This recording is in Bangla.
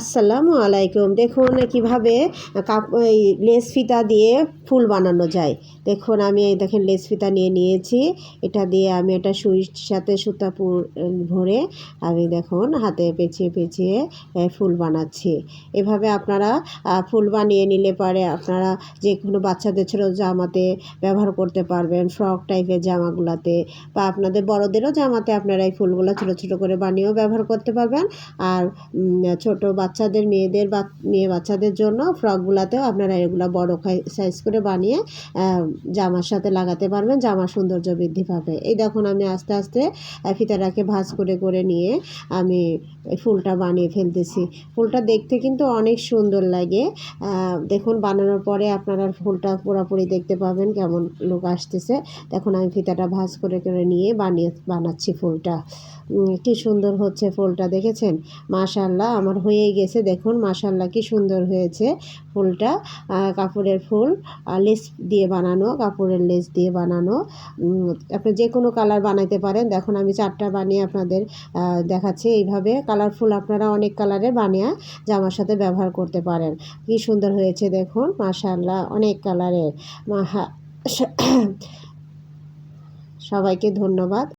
আসসালামু আলাইকুম। দেখুন, কীভাবে কাপ এই লেস ফিতা দিয়ে ফুল বানানো যায়। দেখুন, আমি দেখেন লেস ফিতা নিয়ে নিয়েছি। এটা দিয়ে আমি এটা সুইর সাথে সুতা ভরে আমি দেখুন হাতে পেঁচিয়ে পেঁচিয়ে ফুল বানাচ্ছি। এভাবে আপনারা ফুল বানিয়ে নিলে পারে আপনারা যে কোনো বাচ্চাদের ছোটো জামাতে ব্যবহার করতে পারবেন, ফ্রক টাইপের জামাগুলাতে বা আপনাদের বড়দেরও জামাতে আপনারা এই ফুলগুলো ছোটো ছোটো করে বানিয়েও ব্যবহার করতে পারবেন। আর ছোটো ছোট বাচ্চাদের, মেয়েদের বা, মেয়ে বাচ্চাদের জন্য ফ্রকগুলোতেও আপনারা এগুলো বড় সাইজ করে বানিয়ে জামার সাথে লাগাতে পারবেন। জামার সৌন্দর্য বৃদ্ধি পাবে। এই দেখুন আমি আস্তে আস্তে ফিতাটাকে ভাজ করে করে নিয়ে আমি ফুলটা বানিয়ে ফেলতেছি। ফুলটা দেখতে কিন্তু অনেক সুন্দর লাগে। দেখুন বানানোর পরে আপনারা ফুলটা পুরোপুরি দেখতে পাবেন কেমন লোক আসতেছে। দেখুন আমি ফিতাটা ভাঁজ করে করে নিয়ে বানিয়ে, বানাচ্ছি ফুলটা। কি সুন্দর হচ্ছে ফুলটা, দেখেছেন? মাশাল্লাহ আমার গেছে। দেখুন মাশাল্লাহ কি সুন্দর হয়েছে ফুলটা। কাপড়ের ফুল লেস দিয়ে বানানো, কাপড়ের লেস দিয়ে বানানো। আপনি যে কোনো কালার বানাইতে পারেন। দেখুন, আমি চারটা বানিয়ে আপনাদের দেখাচ্ছি। এইভাবে কালারফুল আপনারা অনেক কালারের বানিয়ে জামার সাথে ব্যবহার করতে পারেন। কি সুন্দর হয়েছে, দেখুন মাশাল্লাহ অনেক কালারের। সবাইকে ধন্যবাদ।